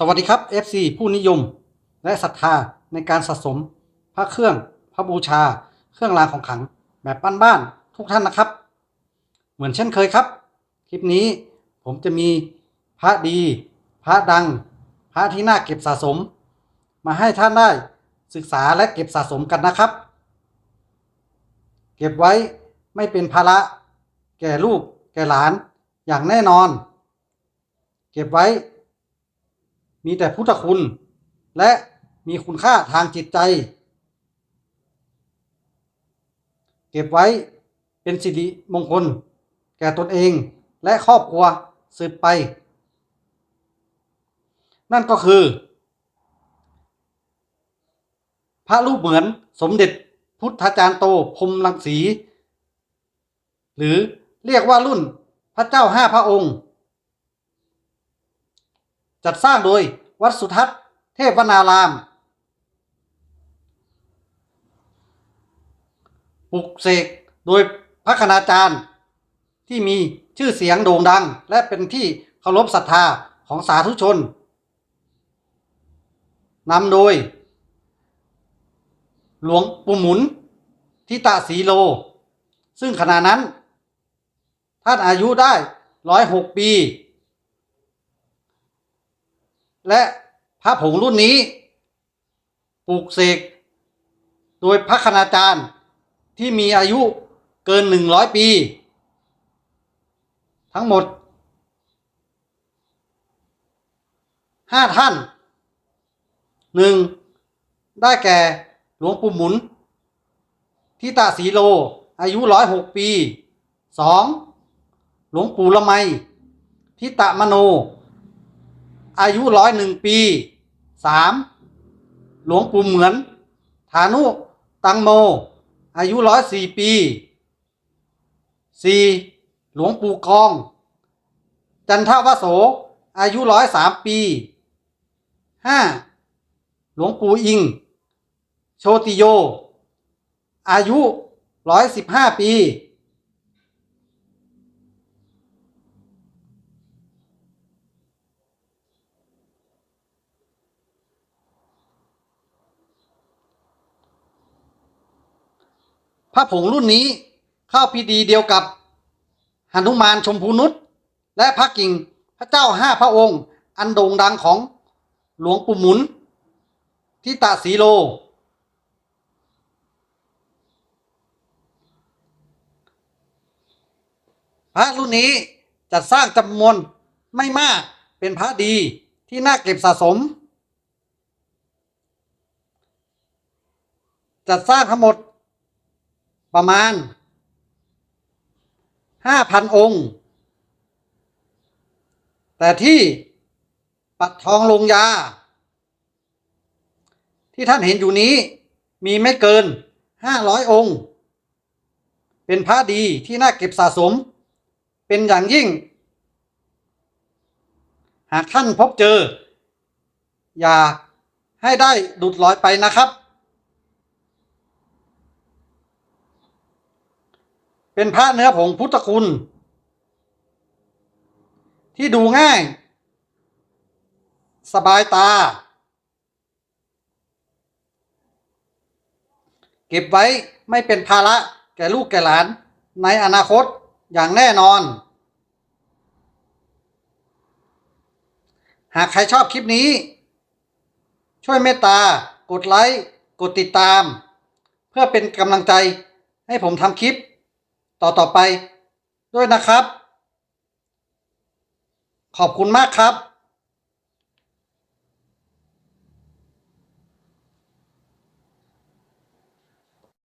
สวัสดีครับ FC ผู้นิยม และศรัทธาในการสะสม พระเครื่อง พระบูชา เครื่องรางของขลัง แบบบ้านๆทุกท่านนะครับ เหมือนเช่นเคยครับ คลิปนี้ผมจะมีพระดี พระดัง พระที่น่าเก็บสะสม มาให้ท่านได้ศึกษาและเก็บสะสมกันนะครับ เก็บไว้ไม่เป็นภาระแก่ลูกแก่หลานอย่างแน่นอน เก็บไว้ มีแต่พุทธคุณ และมีคุณค่าทางจิตใจ เก็บไว้เป็นสิริมงคล แก่ตนเองและครอบครัวสืบไป นั่นก็คือ พระรูปเหมือนสมเด็จพุทธาจารย์โตพรมรังสี หรือเรียกว่ารุ่นพระเจ้าห้าพระองค์ จัดสร้างโดยวัดสุทัศน์ เทพวนาราม ปลุกเสกโดยพระคณาจารย์ ที่มีชื่อเสียงโด่งดัง และเป็นที่เคารพศรัทธาของสาธุชนนำโดย หลวงปู่หมุนทิตาสีโล ซึ่งขณะนั้น ท่านอายุได้ร้อยหกปี และพระผงรุ่นนี้ปลูกเสกโดยพระคณาจารย์ที่มีอายุเกินหนึ่งร้อยปี ทั้งหมดห้าท่านหนึ่งได้แก่หลวงปู่หมุน ทิตาสีโล อายุร้อยหกปีสองหลวงปู่ละไม ทิตะมโน อายุร้อยหนึ่งปีสามหลวงปู่เหมือน ฐานุตังโม อายุร้อยสี่ปีสี่หลวงปู่กอง จันทวโส อายุร้อยสามปีห้าหลวงปู่อิง โชติโย อายุร้อยสิบห้าปี พ ระผงรุ่นนี้เข้าพิธีเดียวกับหนุมานชมพูนุษและพระกิ่งพระเจ้าห้าพระองค์ อันโด่งดังของหลวงปู่หมุน ทิตาสีโล พระรุ่นนี้จัดสร้างจำนวนไม่มากเป็นพระดีที่น่าเก็บสะสม จัดสร้างทั้งหมด ประมาณห้าพันองค์ แต่ที่ปัดทองลงยา ที่ท่านเห็นอยู่นี้มีไม่เกินห้าร้อยองค์ เป็นพระดีที่น่าเก็บสะสม เป็นอย่างยิ่ง หากท่านพบเจอ อย่าให้ได้ดุดลอยไปนะครับ เป็นพระเนื้อผงพุทธคุณ ที่ดูง่าย สบายตา เก็บไว้ไม่เป็นภาระแก่ลูกแก่หลานในอนาคตอย่างแน่นอน หากใครชอบคลิปนี้ ช่วยเมตตา กดไลค์ กดติดตาม เพื่อเป็นกำลังใจให้ผมทำคลิป ต่อต่อไปด้วยนะครับ ขอบคุณมากครับ